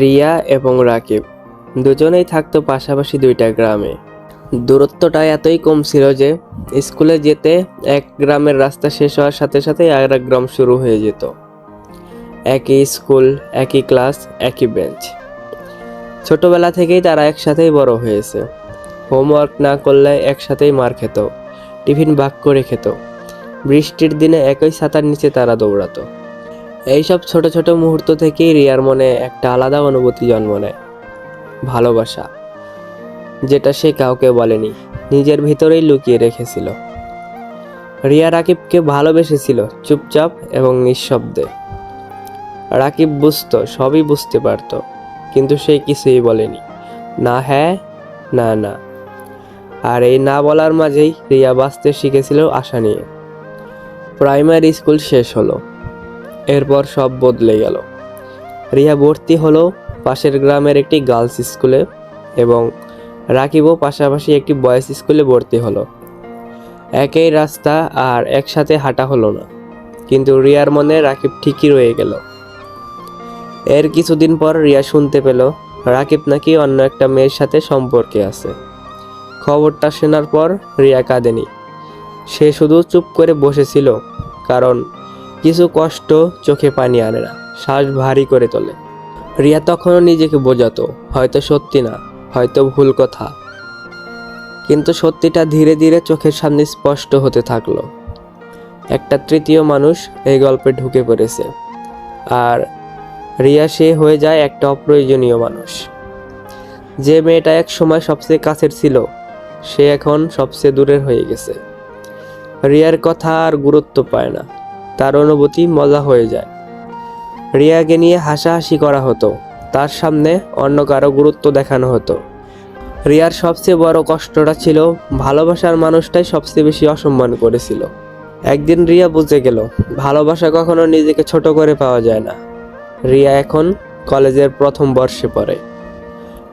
রিয়া এবং রাকিব দুজনেই থাকতো পাশাপাশি দুইটা গ্রামে। দূরত্বটা এতই কম ছিল যে স্কুলে যেতে এক গ্রামের রাস্তা শেষ হওয়ার সাথে সাথে আর এক গ্রাম শুরু হয়ে যেত। একই স্কুল, একই ক্লাস, একই বেঞ্চ। ছোটবেলা থেকেই তারা একসাথেই বড় হয়েছে। হোমওয়ার্ক না করলে একসাথেই মার খেত, টিফিন ভাগ করে খেত। বৃষ্টির দিনে একই ছাতার নিচে তারা দৌড়াতো। এইসব ছোট ছোট মুহূর্ত থেকেই রিয়ার মনে একটা আলাদা অনুভূতি জন্ম নেয়। ভালোবাসা, যেটা সে কাউকে বলেনি, নিজের ভিতরেই লুকিয়ে রেখেছিল। রিয়া রাকিবকে ভালোবেসেছিল চুপচাপ এবং নিঃশব্দে। রাকিব বুঝতো, সবই বুঝতে পারত, কিন্তু সে কিছুই বলেনি। না হ্যাঁ না না। আর এই না বলার মাঝেই রিয়া বাঁচতে শিখেছিল আশা নিয়ে। প্রাইমারি স্কুল শেষ হলো। এরপর সব বদলে গেল। রিয়া ভর্তি হলো পাশের গ্রামের একটি গার্লস স্কুলে এবং রাকিবও পাশাপাশি একটি বয়েজ স্কুলে ভর্তি হলো। একই রাস্তা আর একসাথে হাঁটা হলো না, কিন্তু রিয়ার মনে রাকিব ঠিকই রয়ে গেল। এর কিছুদিন পর রিয়া শুনতে পেল রাকিব নাকি অন্য একটা মেয়ের সাথে সম্পর্কে আছে। খবরটা শোনার পর রিয়া কাঁদেনি। সে শুধু চুপ করে বসেছিল, কারণ কিছু কষ্ট চোখে পানি আনে না, শ্বাস ভারী করে তোলে। রিয়া তখনও নিজেকে বোঝাতো, হয়তো সত্যি না, হয়তো ভুল কথা। কিন্তু সত্যিটা ধীরে ধীরে চোখের সামনে স্পষ্ট হতে থাকল। একটা তৃতীয় মানুষ এই গল্পে ঢুকে পড়েছে। আর রিয়া সে হয়ে যায় একটা অপ্রয়োজনীয় মানুষ। যে মেয়েটা এক সময় সবচেয়ে কাছের ছিল, সে এখন সবচেয়ে দূরের হয়ে গেছে। রিয়ার কথা আর গুরুত্ব পায় না। তার অনুভূতি মজা হয়ে যায়। রিয়াকে নিয়ে হাসাহাসি করা হতো। তার সামনে অন্য কারও গুরুত্ব দেখানো হতো। রিয়ার সবচেয়ে বড় কষ্টটা ছিল, ভালোবাসার মানুষটাই সবচেয়ে বেশি অসম্মান করেছিল। একদিন রিয়া বুঝে গেল, ভালোবাসা কখনো নিজেকে ছোট করে পাওয়া যায় না। রিয়া এখন কলেজের প্রথম বর্ষে পড়ে।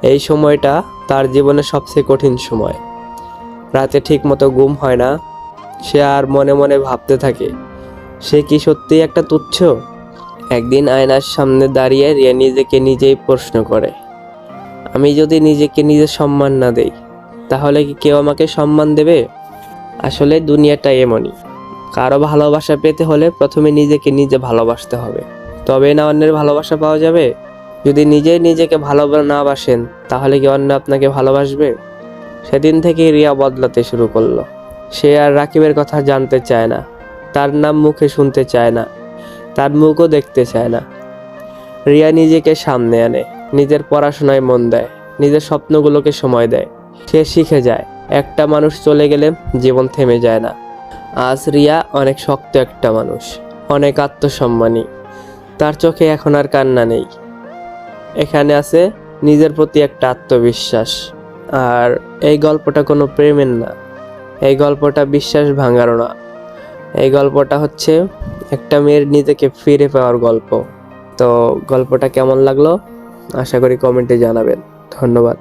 এই সময়টা তার জীবনের সবচেয়ে কঠিন সময়। রাতে ঠিকমতো ঘুম হয় না, সে আর মনে মনে ভাবতে থাকে সে কি সত্যি একটা তুচ্ছ? একদিন আয়নার সামনে দাঁড়িয়ে রিয়া নিজেকে নিজেই প্রশ্ন করে। আমি যদি নিজেকে নিজে সম্মান না দেই, তাহলে কি কেউ আমাকে সম্মান দেবে? আসলে দুনিয়াটা এমনই। কারও ভালোবাসা পেতে হলে প্রথমে নিজেকে নিজে ভালোবাসতে হবে। তবে না অন্যের ভালোবাসা পাওয়া যাবে? যদি নিজেই নিজেকে ভালো না বাসেন, তাহলে কি অন্য আপনাকে ভালোবাসবে? সেদিন থেকে রিয়া বদলাতে শুরু করল। সে আর রাকিবের কথা জানতে চায় না। তার নাম মুখে শুনতে চায় না, তার মুখও দেখতে চায় না। রিয়া নিজেকে সামনে আনে, নিজের পড়াশোনায় মন দেয়, নিজের স্বপ্নগুলোকে সময় দেয়। সে শিখে যায়, একটা মানুষ চলে গেলে জীবন থেমে যায় না। আজ রিয়া অনেক শক্ত একটা মানুষ, অনেক আত্মসম্মানী। তার চোখে এখন আর কান্না নেই। এখানে আছে নিজের প্রতি একটা আত্মবিশ্বাস। আর এই গল্পটা কোনো প্রেমের না, এই গল্পটা বিশ্বাস ভাঙারও না। এই গল্পটা হচ্ছে একটা মেয়ের নিজেকে ফিরে পাওয়ার গল্প। তো গল্পটা কেমন লাগল? আশা করি কমেন্টে জানাবেন। ধন্যবাদ।